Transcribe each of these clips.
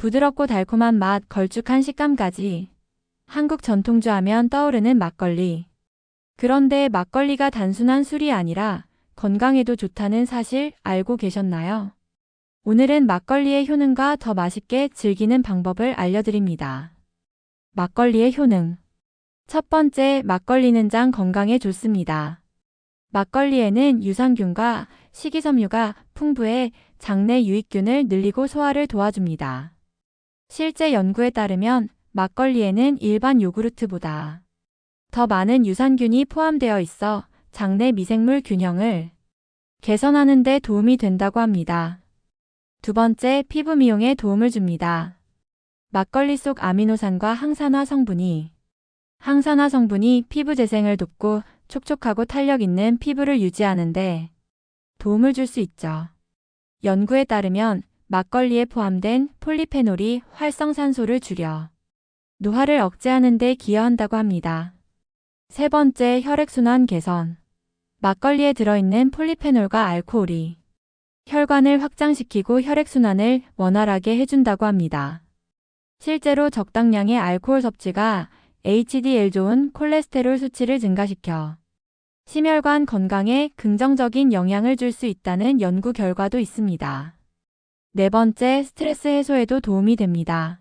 부드럽고 달콤한 맛, 걸쭉한 식감까지. 한국 전통주 하면 떠오르는 막걸리. 그런데 막걸리가 단순한 술이 아니라 건강에도 좋다는 사실 알고 계셨나요? 오늘은 막걸리의 효능과 더 맛있게 즐기는 방법을 알려드립니다. 막걸리의 효능. 첫 번째, 막걸리는 장 건강에 좋습니다. 막걸리에는 유산균과 식이섬유가 풍부해 장내 유익균을 늘리고 소화를 도와줍니다. 실제 연구에 따르면 막걸리에는 일반 요구르트보다 더 많은 유산균이 포함되어 있어 장내 미생물 균형을 개선하는 데 도움이 된다고 합니다. 두 번째, 피부 미용에 도움을 줍니다. 막걸리 속 아미노산과 항산화 성분이 항산화 성분이 피부 재생을 돕고 촉촉하고 탄력 있는 피부를 유지하는데 도움을 줄 수 있죠. 연구에 따르면 막걸리에 포함된 폴리페놀이 활성산소를 줄여 노화를 억제하는 데 기여한다고 합니다. 세 번째, 혈액순환 개선. 막걸리에 들어있는 폴리페놀과 알코올이 혈관을 확장시키고 혈액순환을 원활하게 해준다고 합니다. 실제로 적당량의 알코올 섭취가 HDL 좋은 콜레스테롤 수치를 증가시켜 심혈관 건강에 긍정적인 영향을 줄 수 있다는 연구 결과도 있습니다. 네 번째, 스트레스 해소에도 도움이 됩니다.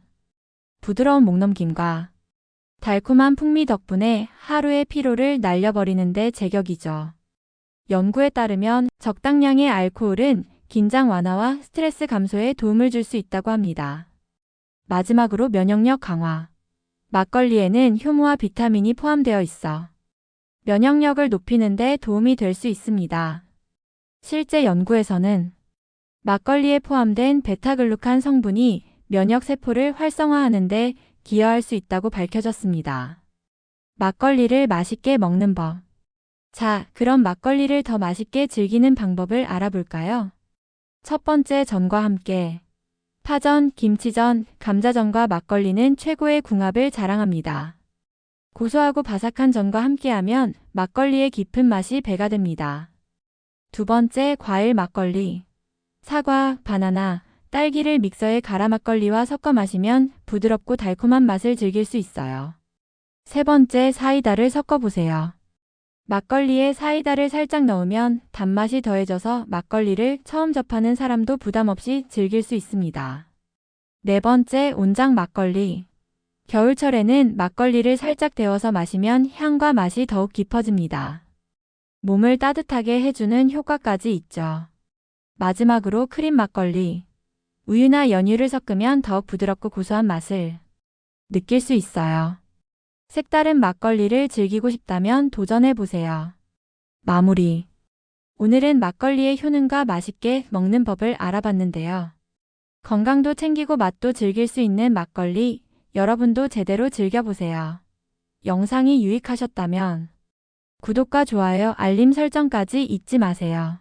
부드러운 목넘김과 달콤한 풍미 덕분에 하루의 피로를 날려버리는데 제격이죠. 연구에 따르면 적당량의 알코올은 긴장 완화와 스트레스 감소에 도움을 줄 수 있다고 합니다. 마지막으로 면역력 강화. 막걸리에는 효모와 비타민이 포함되어 있어 면역력을 높이는 데 도움이 될 수 있습니다. 실제 연구에서는 막걸리에 포함된 베타글루칸 성분이 면역 세포를 활성화하는 데 기여할 수 있다고 밝혀졌습니다. 막걸리를 맛있게 먹는 법. 자, 그럼 막걸리를 더 맛있게 즐기는 방법을 알아볼까요? 첫 번째 전과 함께. 파전, 김치전, 감자전과 막걸리는 최고의 궁합을 자랑합니다. 고소하고 바삭한 전과 함께하면 막걸리의 깊은 맛이 배가 됩니다. 두 번째, 과일 막걸리. 사과, 바나나, 딸기를 믹서에 갈아 막걸리와 섞어 마시면 부드럽고 달콤한 맛을 즐길 수 있어요. 세 번째, 사이다를 섞어 보세요. 막걸리에 사이다를 살짝 넣으면 단맛이 더해져서 막걸리를 처음 접하는 사람도 부담 없이 즐길 수 있습니다. 네 번째, 온장 막걸리. 겨울철에는 막걸리를 살짝 데워서 마시면 향과 맛이 더욱 깊어집니다. 몸을 따뜻하게 해주는 효과까지 있죠. 마지막으로 크림 막걸리. 우유나 연유를 섞으면 더욱 부드럽고 고소한 맛을 느낄 수 있어요. 색다른 막걸리를 즐기고 싶다면 도전해 보세요. 마무리. 오늘은 막걸리의 효능과 맛있게 먹는 법을 알아봤는데요. 건강도 챙기고 맛도 즐길 수 있는 막걸리, 여러분도 제대로 즐겨보세요. 영상이 유익하셨다면 구독과 좋아요, 알림 설정까지 잊지 마세요.